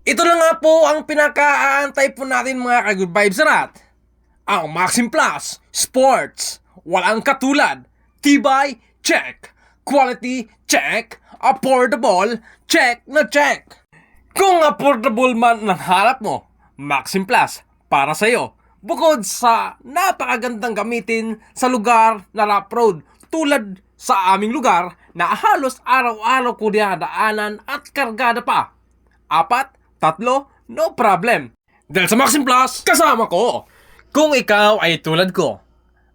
Ito na nga po ang pinaka-aantay po natin mga ka-good vibes rat. Ang Maxim Plus Sports. Walang katulad. Tibay, check. Quality, check. Affordable, check na check. Kung affordable man ang hanap mo, Maxim Plus para sa'yo. Bukod sa napakagandang gamitin sa lugar na rough road tulad sa aming lugar na halos araw-araw ko dinadaanan at kargada pa. Apat, tatlo, no problem. Dahil sa Maxim Plus, kasama ko. Kung ikaw ay tulad ko,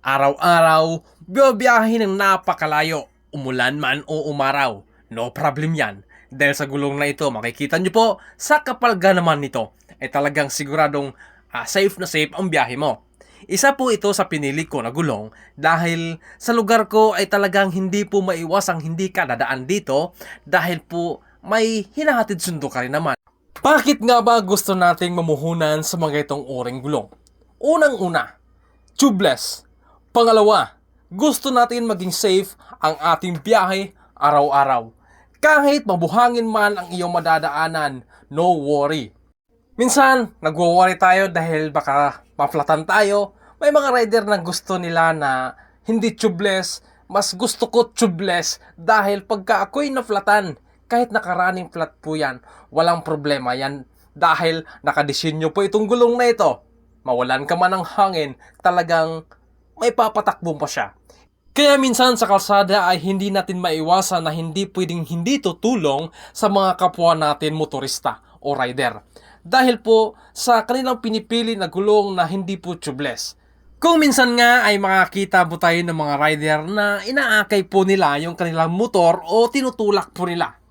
araw-araw, biyabiyahin ng napakalayo, umulan man o umaraw. No problem yan. Dahil sa gulong na ito, makikita nyo po, sa kapalga naman nito, ay talagang siguradong ah, safe na safe ang biyahe mo. Isa po ito sa pinili ko na gulong dahil sa lugar ko ay talagang hindi po maiwas ang hindi ka dadaan dito dahil po may hinahatid sundo ka rin naman. Bakit nga ba gusto nating mamuhunan sa mga itong uring gulong? Unang-una, tubeless. Pangalawa, gusto natin maging safe ang ating biyahe araw-araw. Kahit mabuhangin man ang iyong madadaanan, no worry. Minsan, nagwo-worry tayo dahil baka maflatan tayo. May mga rider na gusto nila na hindi tubeless. Mas gusto ko tubeless dahil pagka ako'y naflatan, kahit nakaraning flat po yan, walang problema yan. Dahil nakadesinyo po itong gulong na ito. Mawalan ka man ng hangin, talagang may papatakbo pa siya. Kaya minsan sa kalsada ay hindi natin maiwasan na hindi pwedeng hindi tutulong sa mga kapwa natin motorista o rider. Dahil po sa kanilang pinipili na gulong na hindi po tubeless. Kung minsan nga ay makakita po tayo ng mga rider na inaakay po nila yung kanilang motor o tinutulak po nila.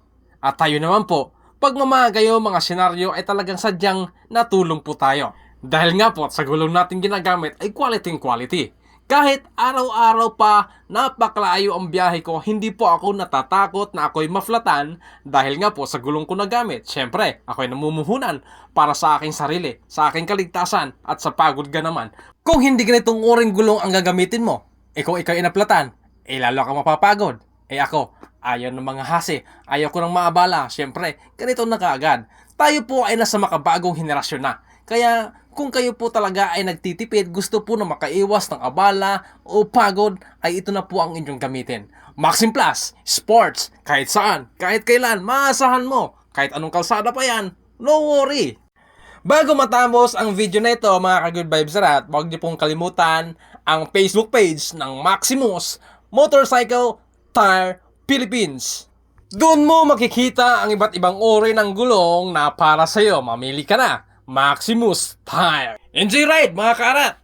At tayo naman po, pag mamagayo mga senaryo ay talagang sadyang natulong po tayo. Dahil nga po sa gulong natin ginagamit ay quality quality. Kahit araw-araw pa napakalayo ang biyahe ko, hindi po ako natatakot na ako'y maflatan dahil nga po sa gulong ko na gamit. Siyempre, ako'y namumuhunan para sa aking sarili, sa aking kaligtasan at sa pagod ka naman. Kung hindi ganitong uring gulong ang gagamitin mo, eh kung ikaw inaplatan, eh lalo ka mapapagod. Eh ako, ayaw ng mga hasi, ayaw ko ng maabala. Siyempre, ganito na kaagad. Tayo po ay nasa makabagong henerasyon na. Kaya kung kayo po talaga ay nagtitipid, gusto po na makaiwas ng abala o pagod, ay ito na po ang inyong gamitin. Maxim Plus, Sports, kahit saan, kahit kailan, maasahan mo. Kahit anong kalsada pa yan, no worry. Bago matapos ang video na ito, mga ka-good vibes rat, huwag niyo pong kalimutan ang Facebook page ng Maximus Motorcycle Tire Philippines. Doon mo makikita ang iba't ibang uri ng gulong na para sa'yo. Mamili ka na. Maximus Tire. Enjoy ride mga karat!